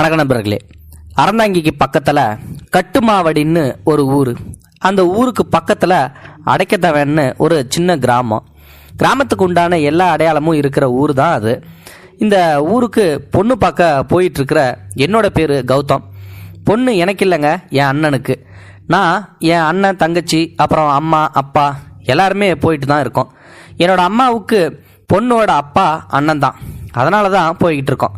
வணக்க நண்பர்களே அறந்தாங்கிக்கு பக்கத்தில் கட்டுமாவடின்னு ஒரு ஊர். அந்த ஊருக்கு பக்கத்தில் அடைக்கத்தவன்னு ஒரு சின்ன கிராமம். கிராமத்துக்கு உண்டான எல்லா அடையாளமும் இருக்கிற ஊர் தான் அது. இந்த ஊருக்கு பொண்ணு பார்க்க போயிட்டுருக்கிற என்னோடய என்னோட பேர் கௌதம். பொண்ணு எனக்கு இல்லைங்க என் அண்ணனுக்கு. நான் என் அண்ணன் தங்கச்சி அப்புறம் அம்மா அப்பா எல்லாருமே போயிட்டு தான் இருக்கோம். என்னோட அம்மாவுக்கு பொண்ணோட அப்பா அண்ணன் தான் அதனால தான் போய்கிட்டு இருக்கோம்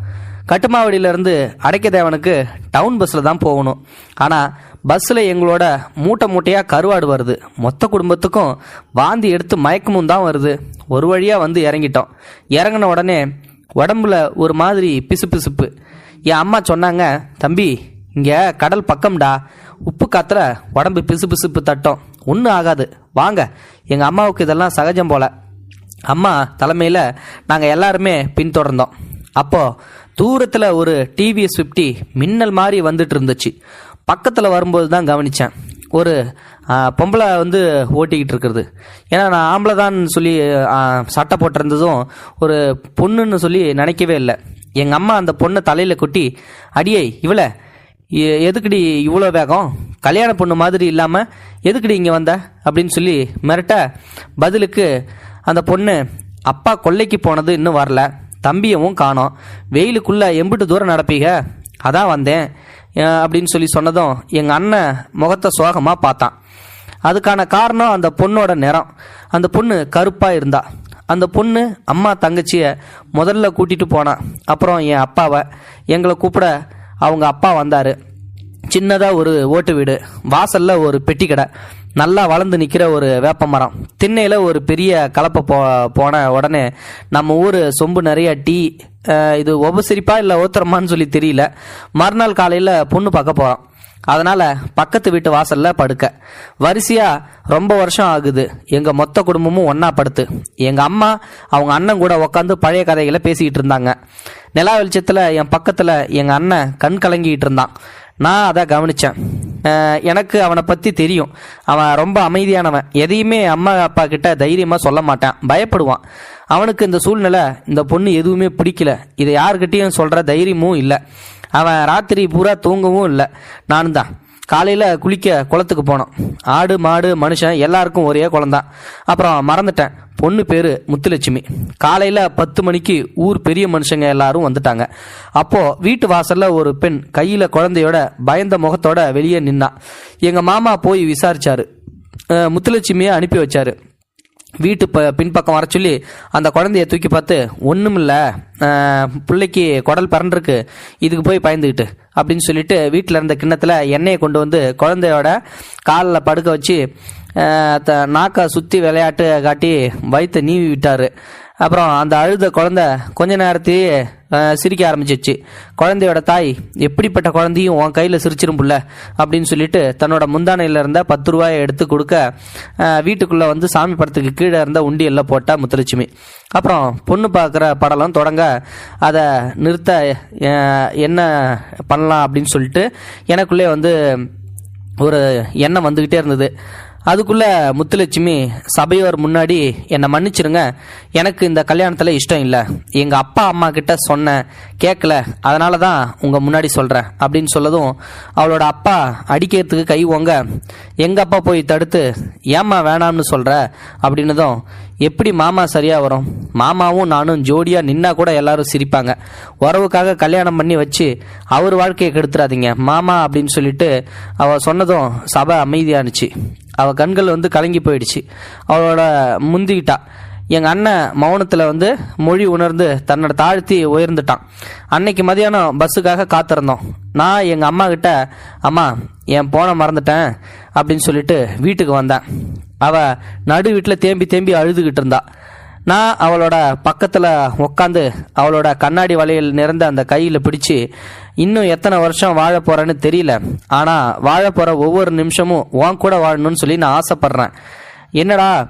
கட்டுமாவடியிலேருந்து அடைக்கதேவனுக்கு டவுன் பஸ்ஸில் தான் போகணும். ஆனால் பஸ்ஸில் எங்களோட மூட்டை மூட்டையாக கருவாடு வருது. மொத்த குடும்பத்துக்கும் வாந்தி எடுத்து மயக்கமும் தான் வருது. ஒரு வழியாக வந்து இறங்கிட்டோம். இறங்கின உடனே உடம்புல ஒரு மாதிரி பிசுபிசுப்பு. என் அம்மா சொன்னாங்க தம்பி இங்கே கடல் பக்கம்டா. உப்பு காத்துல உடம்பு பிசுபிசுப்பு தட்டும். ஒன்றும் ஆகாது. வாங்க. எங்கள் அம்மாவுக்கு இதெல்லாம் சகஜம் போல. அம்மா தலைமையில் நாங்கள் எல்லாருமே பின்தொடர்ந்தோம். அப்போது தூரத்தில் ஒரு டிவிஎஸ் ஃபிஃப்டி மின்னல் மாதிரி வந்துட்டு இருந்துச்சு. பக்கத்தில் வரும்போது தான் கவனித்தேன் ஒரு பொம்பளை வந்து ஓட்டிக்கிட்டு இருக்கிறது. ஏன்னா நான் ஆம்பளை தான் சொல்லி சட்டை போட்டிருந்ததும் ஒரு பொண்ணுன்னு சொல்லி நினைக்கவே இல்லை. எங்கள் அம்மா அந்த பொண்ணை தலையில் கொட்டி அடியே இவளை எதுக்குடி இவ்வளோ வேகம்? கல்யாண பொண்ணு மாதிரி இல்லாமல் எதுக்குடி இங்கே வந்த? அப்படின்னு சொல்லி மிரட்ட பதிலுக்கு அந்த பொண்ணு அப்பா கொல்லைக்கு போனது இன்னும் வரல. தம்பியவும் காணோம். வெயிலுக்குள்ளே எம்பிட்டு தூரம் நடப்பீங்க அதான் வந்தேன். அப்படின்னு சொல்லி சொன்னதும் எங்கள் அண்ணன் முகத்தை சோகமாக பார்த்தான். அதுக்கான காரணம் அந்த பொண்ணோட நிறம். அந்த பொண்ணு கருப்பாக இருந்தா. அந்த பொண்ணு அம்மா தங்கச்சியை முதல்ல கூட்டிகிட்டு போனான் அப்புறம் என் அப்பாவை எங்களை கூப்பிட அவங்க அப்பா வந்தார். சின்னதாக ஒரு ஓட்டு வீடு வாசலில் ஒரு பெட்டி கடை நல்லா வளர்ந்து நிற்கிற ஒரு வேப்ப மரம். திண்ணையில் ஒரு பெரிய கலப்பை போ போன உடனே நம்ம ஊர் சொம்பு நிறைய டீ இது உபசரிப்பா இல்லை ஓத்திரமான்னு சொல்லி தெரியல. மறுநாள் காலையில் பொண்ணு பார்க்க போகிறோம் அதனால் பக்கத்து வீட்டு வாசலில் படுக்க. வரிசையாக ரொம்ப வருஷம் ஆகுது. எங்கள் மொத்த குடும்பமும் ஒன்றா படுத்து. எங்கள் அம்மா அவங்க அண்ணன் கூட உட்காந்து பழைய கதைகளை பேசிக்கிட்டு இருந்தாங்க. நிலா வெளிச்சத்தில் என் பக்கத்தில் எங்கள் அண்ணன் கண் கலங்கிட்டு இருந்தான். நான் அதை கவனிச்சேன். எனக்கு அவனை பற்றி தெரியும். அவன் ரொம்ப அமைதியானவன். எதையுமே அம்மா அப்பா கிட்ட தைரியமாக சொல்ல மாட்டான். பயப்படுவான். அவனுக்கு இந்த சூழ்நிலை இந்த பொண்ணு எதுவுமே பிடிக்கல. இதை யார்கிட்டையும் சொல்கிற தைரியமும் இல்லை. அவன் ராத்திரி பூரா தூங்கவும் இல்லை. நானும் தான் காலையில் குளிக்க குளத்துக்கு போனோம். ஆடு மாடு மனுஷன் எல்லாருக்கும் ஒரே குழந்தான் அப்புறம் மறந்துட்டேன். பொண்ணு பேர் முத்துலட்சுமி. காலையில் பத்து மணிக்கு ஊர் பெரிய மனுஷங்க எல்லாரும் வந்துட்டாங்க. அப்போது வீட்டு வாசலில் ஒரு பெண் கையில் குழந்தையோட பயந்த முகத்தோட வெளியே நின்னா. எங்கள் மாமா போய் விசாரிச்சாரு. முத்துலட்சுமியை அனுப்பி வச்சாரு. வீட்டு ப பின்பக்கம் வர சொல்லி அந்த குழந்தைய தூக்கி பார்த்து ஒன்றுமில்ல பிள்ளைக்கு குடல் பறந்துருக்கு இதுக்கு போய் பயந்துக்கிட்டு அப்படின்னு சொல்லிட்டு வீட்டில் இருந்த கிண்ணத்தில் எண்ணெயை கொண்டு வந்து குழந்தையோட காலில் படுக்க வச்சு த- நாக்கை சுற்றி விளையாட்டு காட்டி வயிற்றை நீவி விட்டார். அப்புறம் அந்த அழுத குழந்தை கொஞ்ச நேரத்தையே சிரிக்க ஆரம்பிச்சிச்சு. குழந்தையோட தாய் எப்படிப்பட்ட குழந்தையும் உன் கையில் சிரிச்சிரும்புல்ல அப்படின்னு சொல்லிட்டு தன்னோட முந்தானையில் இருந்த பத்து ரூபாயை எடுத்து கொடுக்க வீட்டுக்குள்ளே வந்து சாமி படத்துக்கு கீழே இருந்த உண்டியல்ல போட்டால் முத்துலட்சுமி. அப்புறம் பொண்ணு பார்க்குற படலம் தொடங்க அதை நிறுத்த என்ன பண்ணலாம்? அப்படின்னு சொல்லிட்டு எனக்குள்ளே வந்து ஒரு எண்ணம் வந்துக்கிட்டே இருந்தது. அதுக்குள்ளே முத்துலட்சுமி சபையோர் முன்னாடி என்னை மன்னிச்சிருங்க. எனக்கு இந்த கல்யாணத்தில் இஷ்டம் இல்லை. எங்கள் அப்பா அம்மா கிட்ட சொன்னேன் கேட்கல அதனால தான் உங்கள் முன்னாடி சொல்கிறேன் அப்படின்னு சொல்லதும் அவளோட அப்பா அடிக்கிறதுக்கு கை ஓங்க எங்கள் அப்பா போய் தடுத்து ஏம்மா வேணாம்னு சொல்கிற அப்படின்னதும் எப்படி மாமா சரியாக வரும்? மாமாவும் நானும் ஜோடியாக நின்னா கூட எல்லாரும் சிரிப்பாங்க. உறவுக்காக கல்யாணம் பண்ணி வச்சு அவர் வாழ்க்கையை கெடுத்துறாதீங்க. மாமா அப்படின்னு சொல்லிட்டு அவள் சொன்னதும் சபை அமைதியானுச்சு. அவள் கண்கள் வந்து கலங்கி போயிடுச்சு. அவளோட முந்திக்கிட்டா. எங்கள் அண்ணன் மௌனத்தில் வந்து மொழி உணர்ந்து தன்னோட தாழ்த்தி உயர்ந்துட்டான். அன்னைக்கு மதியானம் பஸ்ஸுக்காக காத்திருந்தோம். நான் எங்கள் அம்மா கிட்ட அம்மா என் போன மறந்துட்டேன் அப்படின்னு சொல்லிட்டு வீட்டுக்கு வந்தேன். அவள் நடு வீட்டில் தேம்பி தேம்பி அழுதுகிட்டு இருந்தா. நான் அவளோட பக்கத்தில் உக்காந்து அவளோட கண்ணாடி வலையில் நிறைந்த அந்த கையில் பிடிச்சி இன்னும் எத்தனை வருஷம் வாழ போறேன்னு தெரியல. ஆனால் வாழ போகிற ஒவ்வொரு நிமிஷமும் உன் கூட வாழணும்னு சொல்லி நான் ஆசைப்படுறேன். என்னடா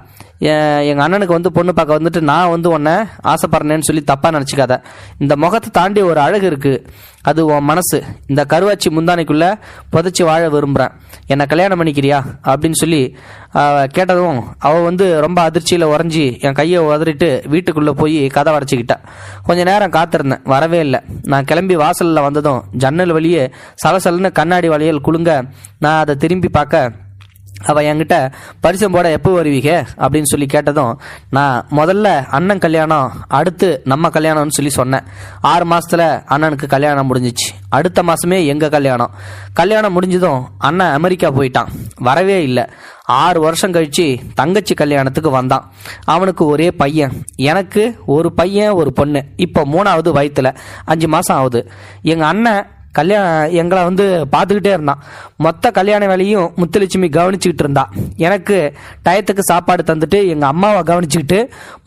எங்கள் அண்ணனுக்கு வந்து பொண்ணு பார்க்க வந்துட்டு நான் வந்து உன்னை ஆசைப்படுறேன்னு சொல்லி தப்பாக நினச்சிக்காத. இந்த முகத்தை தாண்டி ஒரு அழகு இருக்குது அது உன் மனசு. இந்த கருவாச்சி முந்தானைக்குள்ளே புதைச்சி வாழ விரும்புகிறேன் என்னை கல்யாணம் பண்ணிக்கிறியா? அப்படின்னு சொல்லி கேட்டதும் அவள் வந்து ரொம்ப அதிர்ச்சியில் உறைஞ்சி என் கையை உதறிட்டு வீட்டுக்குள்ளே போய் கதை வரைச்சிக்கிட்டா கொஞ்ச நேரம் காத்திருந்தேன். வரவே இல்லை. நான் கிளம்பி வாசலில் வந்ததும் ஜன்னல் வழியே சலசலன்னு கண்ணாடி வளையல் குலுங்க நான் அதை திரும்பி பார்க்க அவள் என்கிட்ட பரிசம் போட எப்போ வருவீங்க? அப்படின்னு சொல்லி கேட்டதும் நான் முதல்ல அண்ணன் கல்யாணம் அடுத்து நம்ம கல்யாணம்னு சொல்லி சொன்னேன். ஆறு மாதத்தில் அண்ணனுக்கு கல்யாணம் முடிஞ்சிச்சு. அடுத்த மாதமே எங்கள் கல்யாணம்? கல்யாணம் முடிஞ்சதும் அண்ணன் அமெரிக்கா போயிட்டான். வரவே இல்லை. ஆறு வருஷம் கழித்து தங்கச்சி கல்யாணத்துக்கு வந்தான். அவனுக்கு ஒரே பையன். எனக்கு ஒரு பையன் ஒரு பொண்ணு. இப்போ மூணாவது வயித்துல. அஞ்சு மாதம் ஆகுது. எங்கள் அண்ணன் கல்யாணம் எங்களை வந்து பார்த்துக்கிட்டே இருந்தான். மொத்த கல்யாண வேலையும் முத்துலட்சுமி கவனிச்சுக்கிட்டு இருந்தா. எனக்கு டயத்துக்கு சாப்பாடு தந்துட்டு எங்கள் அம்மாவை கவனிச்சுக்கிட்டு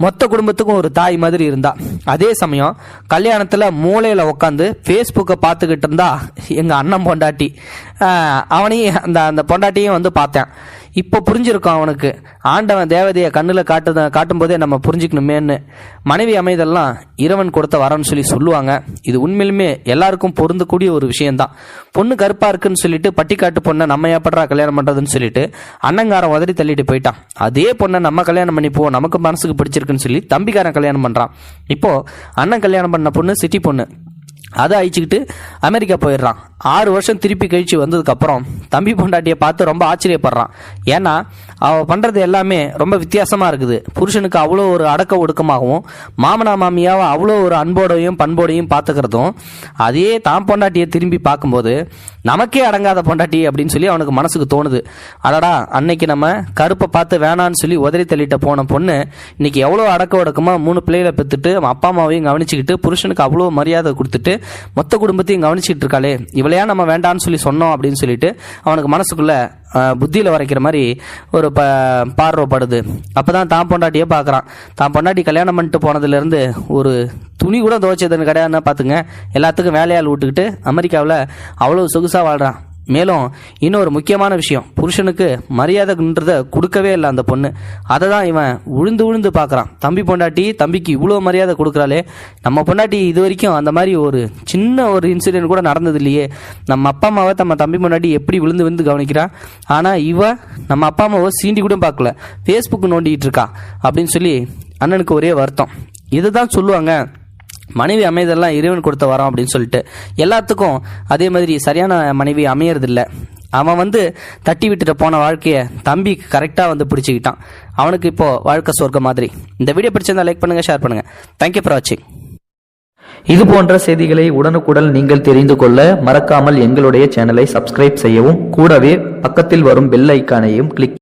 மொத்த குடும்பத்துக்கும் ஒரு தாய் மாதிரி இருந்தா. அதே சமயம் கல்யாணத்தில் மூளையில் உட்காந்து ஃபேஸ்புக்கை பார்த்துக்கிட்டு இருந்தா எங்கள் அண்ணன் பொண்டாட்டி. அவனையும் அந்த அந்த பொண்டாட்டியும் வந்து பார்த்தேன். இப்போ புரிஞ்சிருக்கும் அவனுக்கு. ஆண்டவன் தேவதையை கண்ணில் காட்டு காட்டும் போதே நம்ம புரிஞ்சுக்கணுமேன்னு. மனைவி அமைதெல்லாம் இறைவன் கொடுத்த வரன்னு சொல்லி சொல்லுவாங்க. இது உண்மையிலுமே எல்லாருக்கும் பொருந்தக்கூடிய ஒரு விஷயம்தான். பொண்ணு கருப்பாக இருக்குன்னு சொல்லிட்டு பட்டிக்காட்டு பொண்ணை நம்ம ஏப்படுறா கல்யாணம் பண்ணுறதுன்னு சொல்லிட்டு அண்ணங்காரன் உதறி தள்ளிட்டு போயிட்டான். அதே பொண்ணை நம்ம கல்யாணம் பண்ணிப்போம் நமக்கு மனசுக்கு பிடிச்சிருக்குன்னு சொல்லி தம்பிக்காரன் கல்யாணம் பண்ணுறான் இப்போது அண்ணன் கல்யாணம் பண்ண பொண்ணு சிட்டி பொண்ணு. அதை அழிச்சுக்கிட்டு அமெரிக்கா போயிடுறான். ஆறு வருஷம் திருப்பி கழிச்சு வந்ததுக்கப்புறம் தம்பி பொண்டாட்டியை பார்த்து ரொம்ப ஆச்சரியப்படுறான். ஏன்னா அவள் பண்ணுறது எல்லாமே ரொம்ப வித்தியாசமாக இருக்குது. புருஷனுக்கு அவ்வளோ ஒரு அடக்க ஒடுக்கமாகவும் மாமனா மாமியாவை அவ்வளோ ஒரு அன்போடையும் பண்போடையும் பார்த்துக்கிறதும் அதே தான் பொண்டாட்டியை திரும்பி பார்க்கும்போது நமக்கே அடங்காத பொண்டாட்டி அப்படின்னு சொல்லி அவனுக்கு மனசுக்கு தோணுது. அடடா அன்னைக்கு நம்ம கருப்பை பார்த்து வேணான்னு சொல்லி உதறி தள்ளிட்ட போன பொண்ணு இன்னைக்கு எவ்வளோ அடக்க ஒடுக்கமாக மூணு பிள்ளைகளை பெற்றுட்டு அப்பா அம்மாவையும் கவனிச்சுக்கிட்டு புருஷனுக்கு அவ்வளோ மரியாதை கொடுத்துட்டு மொத்த குடும்பத்தையும் கவனிச்சிட்டு இருக்காளே இவளையா நம்ம வேண்டான்னு சொல்லி சொன்னோம் அப்படின்னு சொல்லிட்டு அவனுக்கு மனசுக்குள்ள புத்தியில் வரைக்கிற மாதிரி ஒரு ப பார்வைப்படுது அப்போ தான் பொண்டாட்டியே பார்க்கறான். தான் பொண்டாட்டி கல்யாணம் பண்ணிட்டு போனதுலேருந்து ஒரு துணி கூட துவைச்சதுன்னு கிடையாதுன்னா பார்த்துங்க எல்லாத்துக்கும் வேலையால் விட்டுக்கிட்டு அமெரிக்காவில் அவ்வளோ சொகுசாக வாழ்கிறான் மேலும் இன்னொரு முக்கியமான விஷயம். புருஷனுக்கு மரியாதைன்றத கொடுக்கவே இல்லை அந்த பொண்ணு. அதை தான் இவன் உழுந்து உழுந்து பார்க்குறான். தம்பி பொண்டாட்டி தம்பிக்கு இவ்வளோ மரியாதை கொடுக்குறாளே. நம்ம பொண்டாட்டி இது வரைக்கும் அந்த மாதிரி ஒரு சின்ன ஒரு இன்சிடென்ட் கூட நடந்தது இல்லையே. நம்ம அப்பா அம்மாவை நம்ம தம்பி பொண்டாட்டி எப்படி விழுந்து விழுந்து கவனிக்கிறான் ஆனால் இவ நம்ம அப்பா அம்மாவை சீண்டி கூட பார்க்கல. ஃபேஸ்புக் நோண்டிகிட்டு இருக்கா. அப்படின்னு சொல்லி அண்ணனுக்கு ஒரே வருத்தம். இதுதான் சொல்லுவாங்க. மனைவி அமைதெல்லாம் இறைவன் கொடுத்த வரோம் அப்படின்னு சொல்லிட்டு எல்லாத்துக்கும் அதே மாதிரி சரியான மனைவி அமையறதில்ல. அவன் வந்து தட்டி விட்டுட்டு போன வாழ்க்கையை தம்பி கரெக்டாக வந்து பிடிச்சிக்கிட்டான். அவனுக்கு இப்போது வாழ்க்கை சொர்க்க மாதிரி. இந்த வீடியோ பிடிச்சிருந்தா லைக் பண்ணுங்கள் ஷேர் பண்ணுங்கள் தேங்க்யூ ஃபார் வாட்சிங் இது போன்ற செய்திகளை உடனுக்குடன் நீங்கள் தெரிந்து கொள்ள மறக்காமல் எங்களுடைய சேனலை சப்ஸ்கிரைப் செய்யவும் கூடவே பக்கத்தில் வரும் பெல் ஐக்கானையும் கிளிக்